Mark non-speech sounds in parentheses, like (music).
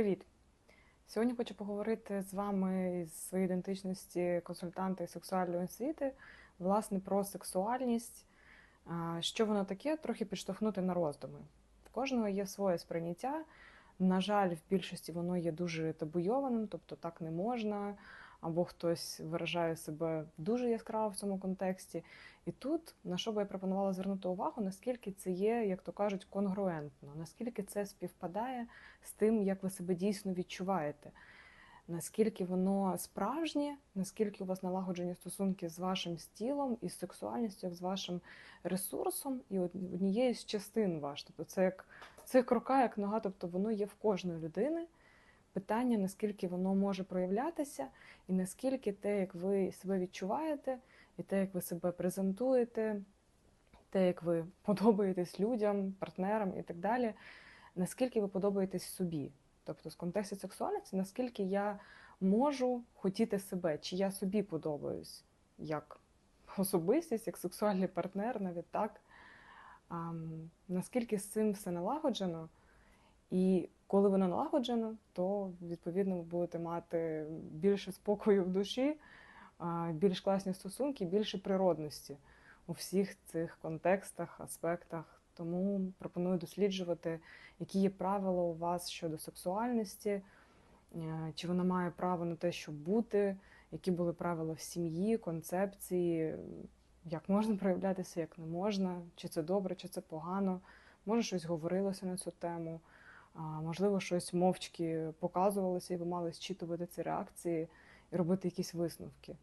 Привіт! Сьогодні хочу поговорити з вами з своєї ідентичності консультанта сексуальної освіти, власне, про сексуальність. Що воно таке, трохи підштовхнути на роздуми. В кожного є своє сприйняття. На жаль, в більшості воно є дуже табуйованим, тобто так не можна, або хтось виражає себе дуже яскраво в цьому контексті. І тут на що би я пропонувала звернути увагу, наскільки це є, як то кажуть, конгруентно, наскільки це співпадає з тим, як ви себе дійсно відчуваєте, наскільки воно справжнє, наскільки у вас налагоджені стосунки з вашим тілом і з сексуальністю, з вашим ресурсом, і однією з частин ваш. Тобто це як це рука, як нога, тобто воно є в кожної людини. Питання, наскільки воно може проявлятися, і наскільки те, як ви себе відчуваєте, і те, як ви себе презентуєте, те, як ви (laughs) подобаєтесь людям, партнерам і так далі, наскільки ви подобаєтесь собі. Тобто, з контексту сексуальності, наскільки я можу хотіти себе, чи я собі подобаюсь як особистість, як сексуальний партнер, навіть так. А, наскільки з цим все налагоджено, і коли воно налагоджено, то відповідно ви будете мати більше спокою в душі, більш класні стосунки, більше природності у всіх цих контекстах, аспектах. Тому пропоную досліджувати, які є правила у вас щодо сексуальності, е, чи вона має право на те, щоб бути, які були правила в сім'ї, концепції, як можна проявлятися, як не можна, чи це добре, чи це погано. Може, щось говорилося на цю тему, можливо, щось мовчки показувалося, і ви мали зчитувати ці реакції і робити якісь висновки.